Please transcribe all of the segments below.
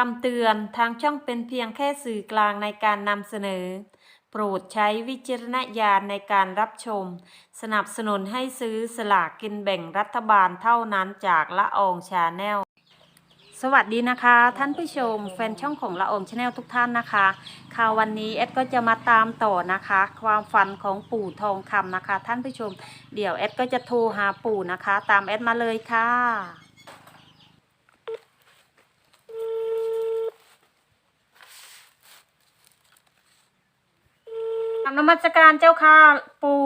คำเตือนทางช่องเป็นเพียงแค่สื่อกลางในการนำเสนอ โปรดใช้วิจารณญาณในการรับชม สนับสนุนให้ซื้อสลากกินแบ่งรัฐบาลเท่านั้นจากละอองชาแนลสวัสดีนะคะ ท่านผู้ชมแฟนช่องของละอองชาแนลทุกท่านนะคะข่าววันนี้เอดก็จะมาตามต่อนะคะ ความฝันของปู่ทองคำนะคะ ท่านผู้ชม เดี๋ยวเอดก็จะโทรหาปู่นะคะ ตามเอดมาเลยค่ะ กรรมนมัสการเจ้าค่ะปู่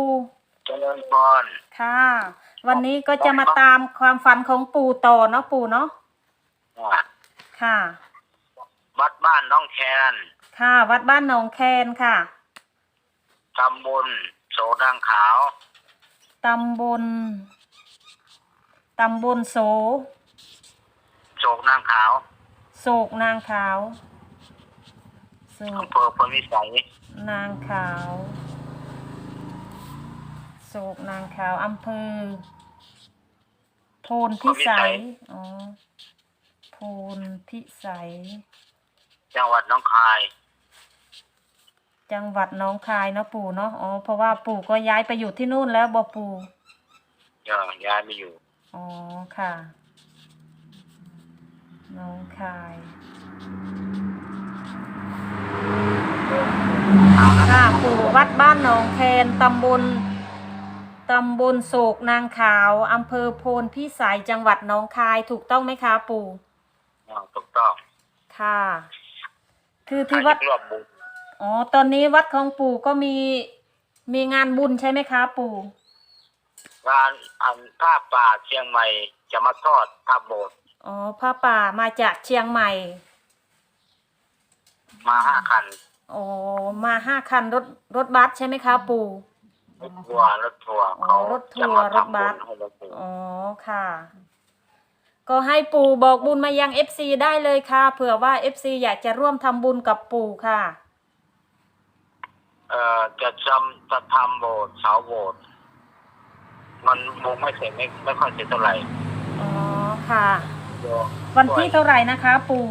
เจริญพรค่ะ วันนี้ก็จะมาตามความฝันของปู่ต่อเนาะปู่เนาะอะค่ะ วัดบ้านน้องแคนค่ะ วัดบ้านหนองแคนค่ะตำบลโสดังขาวตำบลตำบลโสโศกนางขาว โศกนางขาวโศอกำเภอพลวิสัย นางขาวโศกนางขาวอำเภอโพนพิสัยอ๋อโพนพิสัย จังหวัดหน้องคาย จังหวัดหน้องคายเนาะปู่เนาะอ๋อเพราะว่าปู่ก็ย้ายไปอยู่ที่นู่นแล้วบ่ปู่เดี๋ยวย้ายไปอยู่ อ๋อค่ะหน้องคาย ค่ะปู่วัดบ้านหนองแคนตำบลตำบลโศกนางขาวอำเภอโพนพิสัยจังหวัดหนองคายถูกต้องไหมคะปู่อ่าถูกต้องค่ะ คือที่วัดใครจะร่วมบุญอ๋อ ตอนนี้วัดของปู่ก็มีมีงานบุญใช่ไหมคะ ปู่ งานอันภาพป่าเชียงใหม่จะมาทอดภาพโบสถ์อ๋อผ้าป่ามาจากเชียงใหม่ มาห้าคัน อ๋อมาห้าคันรถรถบัสใช่ไหมคะ ปู่ รถทัวร์รถทัวร์อ๋อเขารถทัจะวร์มารถทำบับุสญให้เราปู่อ๋อค่ะ ก็ให้ปู่บอกบุญมายัง FC ได้เลยค่ะเผื่อว่า FC อยากจะร่วมทำบุญกับปู่ค่ะ เอ่อจะจำจะทำโบสถ์เสาโบสถ์มันมุงไม่เสร็จไม่ไม่ค่อยเสร็จเท่าไหร่อ๋อค่ะเดี๋ยววันที่เท่าไหร่นะคะ ปู่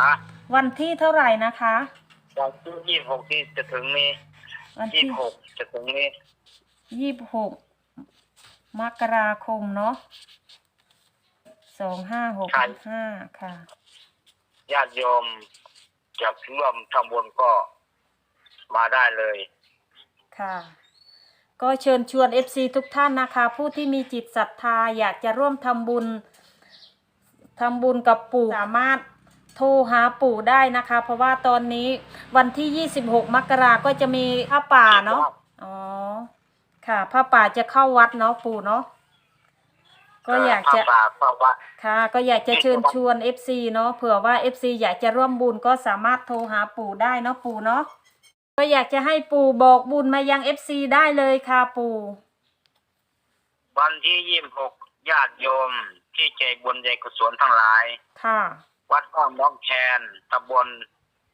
ฮะวันที่เท่าไหร่นะคะ วันที่ยี่สิบหกที่จะถึงนี้วันยี่ที่สิบหกจะถึงนี้ยี่สิบหกมกราคมเนาะสองห้าหกห้าค่ะ ญาติโยมจะร่วมทำบุญก็มาได้เลย ค่ะ ก็เชิญชวน FC ทุกท่านนะคะ ผู้ที่มีจิตศรัทธาอยากจะร่วมทำบุญทำบุญกับปู่สามารถ โทรหาปู่ได้นะคะ เพราะว่าตอนนี้วันที่ 26 มกราก็จะมีผ้าป่าเนาะอ๋อค่ะผ้าป่าจะเข้าวัดเนาะปู่เนาะก็อยากจะพระป่าเพราะว่าค่ะ ก็อยากจะเชิญชวน FC เนาะเผื่อว่า FC อยากจะร่วมบุญก็สามารถโทรหาปู่ได้เนาะปู่เนาะก็อยากจะให้ปู่บอกบุญมายัง FC ได้เลยค่ะปู่วันที่ยี่สิบหกญาติโยมที่ใจบุญใจกุศลทั้งหลาย ค่ะ วัดบ้านน้องแคนตำบล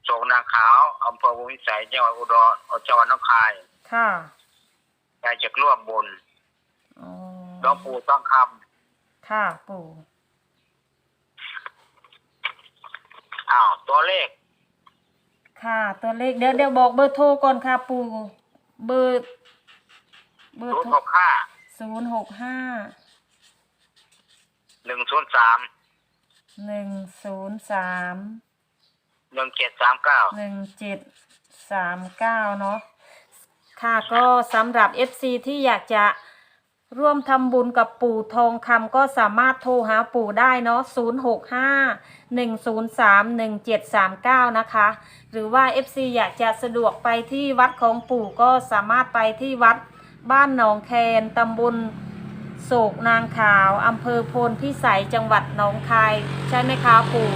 โศกนางขาวอำเภอวงวิสัยจังหวัดอุดรจังหวัดหน้องคายค่ะอยากจะร่วมบุญอ๋อหลวงปู่ต้องคค่ะปู่ำอ้าวตัวเลข ค่ะตัวเลขเดี๋ยวเดี๋ยวบอกเบอร์โทรก่อนค่ะปู่เบอร์เบอร์ศูนโทย์รหกห้าศูนย์หกห้าหนึ่งศูนย์สาม หนึ่งศูนย์สามหนึ่งเจ็ดสามเก้าหนึ่งเจ็ดสามเก้าเนาะค่ะก็สำหรับ FC ที่อยากจะร่วมทำบุญกับปู่ทองคำก็สามารถโทรหาปู่ได้เนาะ 0 6 5 1 0 3 1 7 3 9 นะคะ หรือว่า FC อยากจะสะดวกไปที่วัดของปู่ก็สามารถไปที่วัดบ้านหนองแคนตำบล โศกนางขาวอำเภอโพนพิสัยจังหวัดหนองคาย ใช่ไหมคะปู่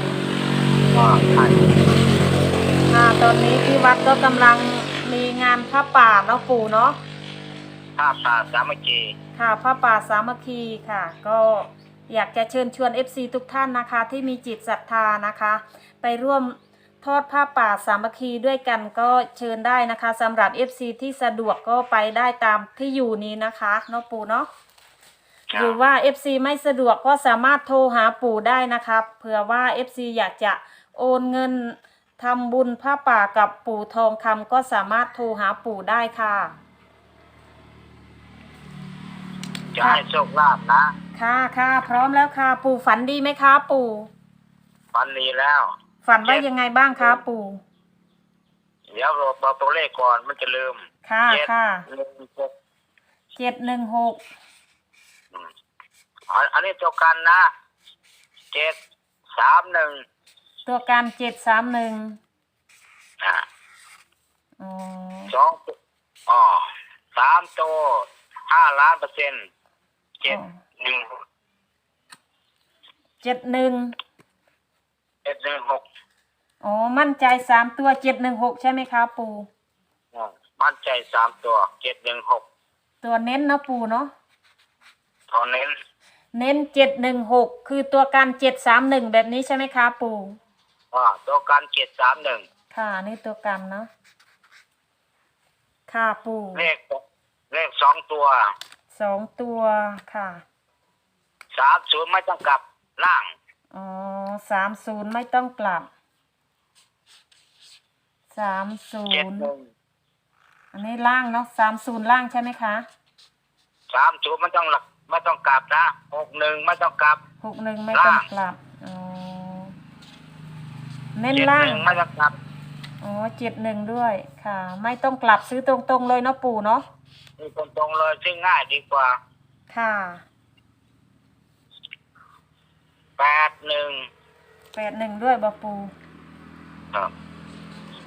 ก็ใช่ค่ะตอนนี้ที่วัดก็กำลังมีงานผ้าป่าเนาะปู่เนาะภาพตาสามัคคีค่ะผ้าป่าสามัคคีค่ะ ก็อยากจะเชิญชวน FC ทุกท่านนะคะ ที่มีจิตศรัทธานะคะ ไปร่วมทอดผ้าป่าสามัคคีด้วยกันก็เชิญได้นะคะสำหรับ FC ที่สะดวกก็ไปได้ตามที่อยู่นี้นะคะเนาะปู่เนาะ หรือว่า FC ไม่สะดวกก็สามารถโทรหาปู่ได้นะครับเผื่อว่า FC อยากจะโอนเงินทำบุญผ้าป่ากับปู่ทองคำก็สามารถโทรหาปู่ได้ค่ะ จะให้โชคลาภนะ ค่ะค่ะพร้อมแล้วค่ะ ปู่ฝันดีไหมคะ ปู่วันนี้แล้ว ฝันว่ายังไงบ้างคะปู่เดี๋ยวเราบอกตัวเลขก่อนมันจะลืมค่ะเจ็ดค่ะหนึ่งหกเจ็ดหนึ่งหกอืม อันอันนี้ตัวกันนะเจ็ดสามหนึ่งตัวการเจ็ดสามหนึ่งอ่าอ๋อสองตัวอ๋อสามตัวห้าล้านเปอร์เซ็นต์เจ็ดหนึ่งเจ็ดหนึ่งเจ็ดหนึ่งหกอ๋อมั่นใจสามตัวเจ็ดหนึ่งหกใช่ไหมคะปู่อ่ามั่นใจสามตัวเจ็ดหนึ่งหกตัวเน้นเนาะปู่เนาะตอนเน้น เน้นเจ็ดหนึ่งหกคือตัวการเจ็ดสามหนึ่งแบบนี้ใช่ไหมคะปู่อ่าตัวกันเจ็ดสามหนึ่งค่ะนี่ตัวกันเนาะค่ะปู่เลขเลขสองตัวสองตัวค่ะสามศูนย์ไม่ต้องกลับล่างอ๋อสามศูนย์ไม่ต้องกลับสามศูเจ็ดนย์หนึ่งอันนี้ล่างเนาะสามศูนย์ล่างใช่ไหมคะ สามศูนย์ไม่ต้องหลัก ไม่ต้องกลับนะหกหนึ่งไม่ต้องกลับ หกหนึ่งไม่ต้องกลับอ๋อเน้นเจ็ดล่าหงนึ่งไม่ต้องกลับอ๋อเจ็ดหนึ่งด้วยค่ะ ไม่ต้องกลับซื้อตรงๆเลยเนาะปู่เนาะนี่ตรงๆเลยซึ่งง่ายดีกว่าค่ะแปดหนึ่งแปดหนึ่งด้วยบอปู่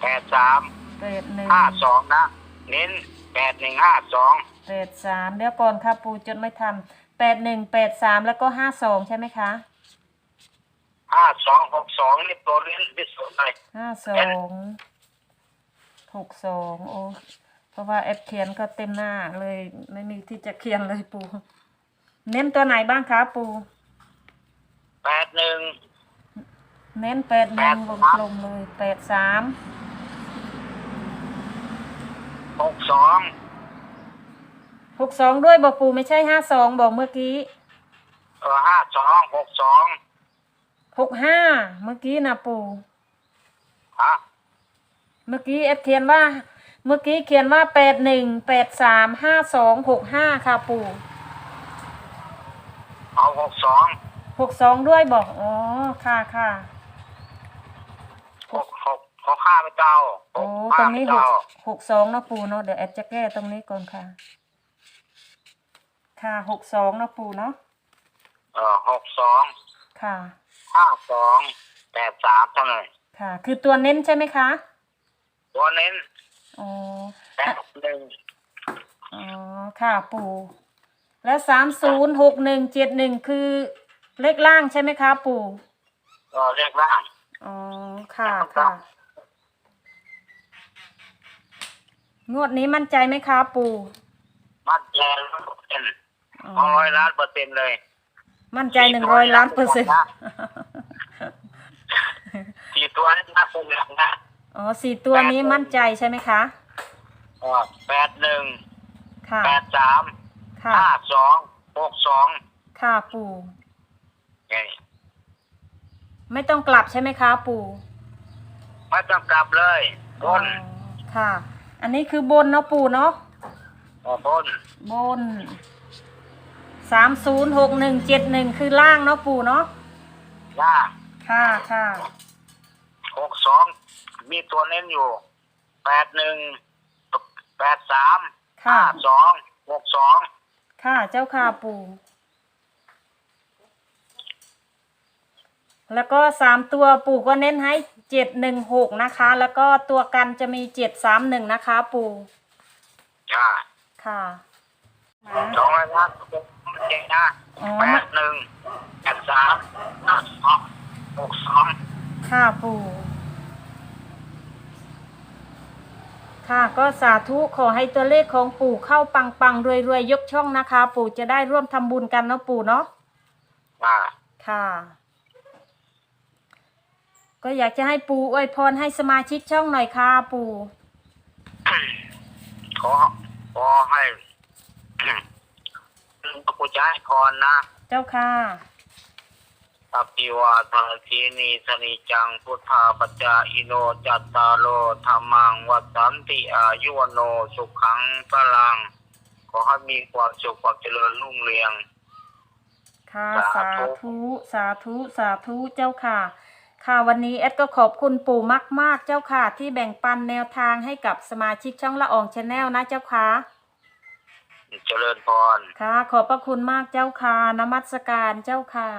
แปดสามแปดหนึ่งห้าสองนะ เน้นแปดหนึ่งห้าสอง แปดสามเดี๋ยวก่อนค่ะปู่จดไม่ทันแปดหนึ่งแปดสามแล้วก็ห้าสองใช่ไหมคะห้าสองหกสองนี่ตัวเน้นที่สุดเลยห้าสองหกสองโอ้เพราะว่าแอปเขียนก็เต็มหน้าเลยไม่มีที่จะเขียนเลยปู่เน้นตัวไหนบ้างคะปู่แปดหนึ่งเน้นแปดหนึ่งวงกลมเลยแปดสามหกสอง หกสองด้วยบอกปู่ไม่ใช่ห้าสองบอกเมื่อกี้เออห้าสองหกสองหกห้าเมื่อกี้นะปู่ฮะเมื่อกี้เอฟเขียนว่า เมื่อกี้เขียนว่าแปดหนึ่งแปดสามห้าสองหกห้าค่ะปู่เอาหกสองหกสองด้วยบอกอ๋อค่ะค่ะหกหกหกห้าไม่เจ้าหโอ้กตรห้างไม่นี้หกเจ้าหกสองนะปู่เนาะเดี๋ยวแอดจะแก้ตรงนี้ก่อนค่ะ ค่ะหกสองนะปู่เนาะเออหกสองค่ะ ห้าสองแปดสามเท่านั้นค่ะ คือตัวเน้นใช่ไหมคะตัวเน้นอ๋อแปดหนึ่งอ๋อค่ะปู่แล้วสามศูนย์หกหนึ่งเจ็ดหนึ่งคือเลขล่างใช่ไหมคะปู่เออเรียกร่างอ๋อค่ะค่ะ งวดนี้มั่นใจไหมคะปู่มั่นใจร้อยเปอร์เซ็นต์อ๋อ สองร้อยล้านเปอร์เซ็นต์เลยมั่นใจหนึ่งร้อยล้านเปอร์เซ็นต์สี่ตัวนี้น่าเป็นหลักนะอ๋อสี่ตัวนี้มั่นใจใช่ไหมคะเออแปดหนึ่งค่ะแปดสามค่ะห้าสองหกสองค่ะปู่ไงไม่ต้องกลับใช่ไหมคะปู่ไม่ต้องกลับเลยบนอ๋อค่ะ อันนี้คือบนเนาะปู่เนาะเออบนบน สามศูนย์หกหนึ่งเจ็ดหนึ่งคือล่างเนาะปู่เนาะล่างค่ะค่ะหกสองมีตัวเน้นอยู่แปดหนึ่งแปดสามค่ะห้าสองหกสองค่ะเจ้าค่ะปู่แล้วก็สามตัวปู่ก็เน้นให้เจ็ดหนึ่งหกนะคะ แล้วก็ตัวกันจะมีเจ็ดสามหนึ่งนะคะ ปู่จ้าค่ะสองร้อยล้าน เจ๊งนะอ๋อแปดหนึ่งแปดสามห้าสองหกสองค่ะปู่ ค่ะก็สาธุขอให้ตัวเลขของปู่เข้าปังปังรวยรวยๆ ยกช่องนะคะ ปู่จะได้ร่วมทำบุญกันเนาะปู่เนาะ อ่าค่ะ ก็อยากจะให้ปู่อวยพรให้สมาชิกช่องหน่อยค่ะปู่ ขอขอให้ กูจะให้พรนะ เจ้าค่ะอภิวาทาทีนีสนิจังพุทธาปัจจาอิโนจัตตาโลธรรมังวัฏสันติอายุวโนสุขังพลัง ขอให้มีความสุขความเจริญรุ่งเรือง ค่ะสาสาธุ ธุสาธุสาธุเจ้าค่ะ ค่ะวันนี้เอ็ดก็ขอบคุณปู่มาก ๆ เจ้าค่ะ ที่แบ่งปันแนวทางให้กับสมาชิกช่องละอองชาแนลนะเจ้าค่ะ เจริญพร ค่ะ ขอบพระคุณมากเจ้าค่ะนมัสการเจ้าค่ะ